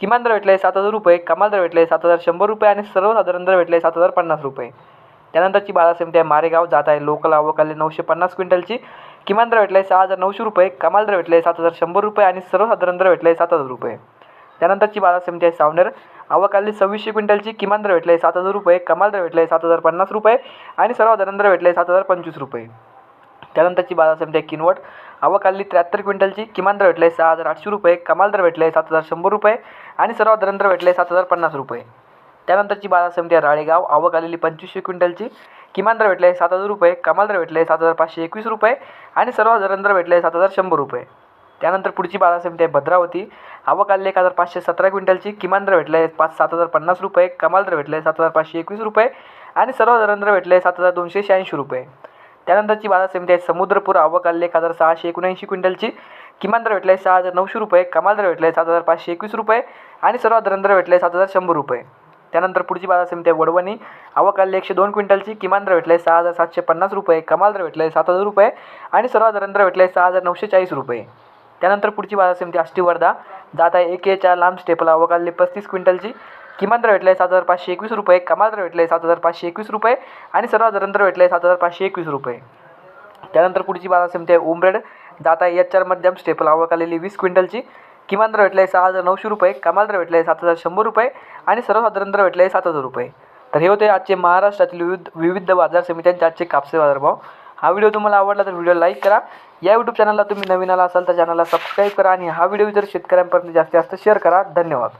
किमान दर भेटले सात हजार रुपये कमाल दर भेटले सात हजार शंभर रुपये आणि सर्वसाधारण दर भेटले सात हजार पन्नास रुपये. त्यानंतरची बाजार समिती आहे मारेगाव जात आहे. लोकल आवक नऊशे पन्नास क्विंटलची किमान दर भेटले सहा हजार नऊशे रुपये कमाल दर भेटले सात हजार शंभर रुपये आणि सर्वसाधारण दर भेटले सात हजार रुपये. त्यानंतरची बाजार समिती आहे सावनेर आवकाली सव्वीसशे क्विंटलची किमान दर भेटले सात हजार रुपये कमाल दर भेटले सात हजार पन्नास रुपये आणि सर्वसाधारण दर भेटले सात हजार पंचवीस रुपये. त्यानंतरची बाजार समिती आहे किनवट. आवक आली त्र्याहत्तर क्विंटलची. किमान दर भेटले सहा हजार आठशे रुपये. कमाल दर भेटले सात हजार शंभर रुपये. आणि सर्वसाधारण दर भेटले सात हजार पन्नास रुपये. त्यानंतरची बाजार समिती आहे राळेगाव. आवक आलेली पंचवीसशे क्विंटलची. किमान दर भेटले सात हजार रुपये. कमाल दर भेटले सात हजार पाचशे एकवीस रुपये. आणि सर्वसाधारण दर भेटले सात हजार शंभर रुपये. त्यानंतर पुढची बाजार समिती आहे भद्रावती. आवक आलेली एक हजार पाचशे सतरा क्विंटलची. किमान दर भेटले पाच सात हजार पन्नास रुपये. कमाल दर भेटले सात हजार पाचशे एकवीस रुपये. आणि सर्व दर भेटले सात हजार दोनशे शहाऐंशी रुपये. त्यानंतरची बाजार समिती आहे. समुद्रपूर आवक एक हजार सहाशे एकोणऐंशी क्विंटलची. किमान दर भेटले सहा हजार नऊशे रुपये. कमाल दर भेटले सात हजार पाचशे एकवीस रुपये. आणि सर्वसाधारण दर भेटले सात हजार शंभर रुपये. त्यानंतर पुढची बाजार समिती आहे वडवणी. आवक आली एकशे दोन क्विंटलची. किमान दर आहे सहा हजार सातशे पन्नास रुपये. कमाल दर भेटले सात हजार रुपये. आणि सर्वसाधारण दर भेटले सहा हजार नऊशे चाळीस रुपये. त्यानंतर पुढची बाजार समिती आष्टी वर्धा. जात आहे एक एच्या लांब स्टेपला. आवक पस्तीस क्विंटलची. किमान दर भेटले सात हजार पाचशे एकवीस रुपये कमाल दर भेटले सात हजार पाचशे एकवीस रुपये आणि सर्वसाधारण दर भेटले सात हजार पाचशे एकवीस रुपये. त्यानंतर पुढची बाजार समिती आहे उमरेड दाता एच चार मध्यम स्टेपल आवक आलेली वीस क्विंटलची. किमान दर भेटले सहा हजार नऊशे रुपये कमाल दर आहे सात हजार शंभर रुपये आणि सर्वसाधारण दर भेटले सात हजार रुपये. तर हे होते आजचे महाराष्ट्रातील विविध विविध बाजार समित्यांचे आजचे कापसे बाजारभाव. हा व्हिडिओ तुम्हाला आवडला तर व्हिडिओ लाईक करा. या यूट्यूब चॅनलला तुम्ही नवीन आला असाल तर चॅनलला सबस्क्राईब करा आणि हा व्हिडिओ जर शेतकऱ्यांपर्यंत जास्तीत जास्त शेअर करा. धन्यवाद.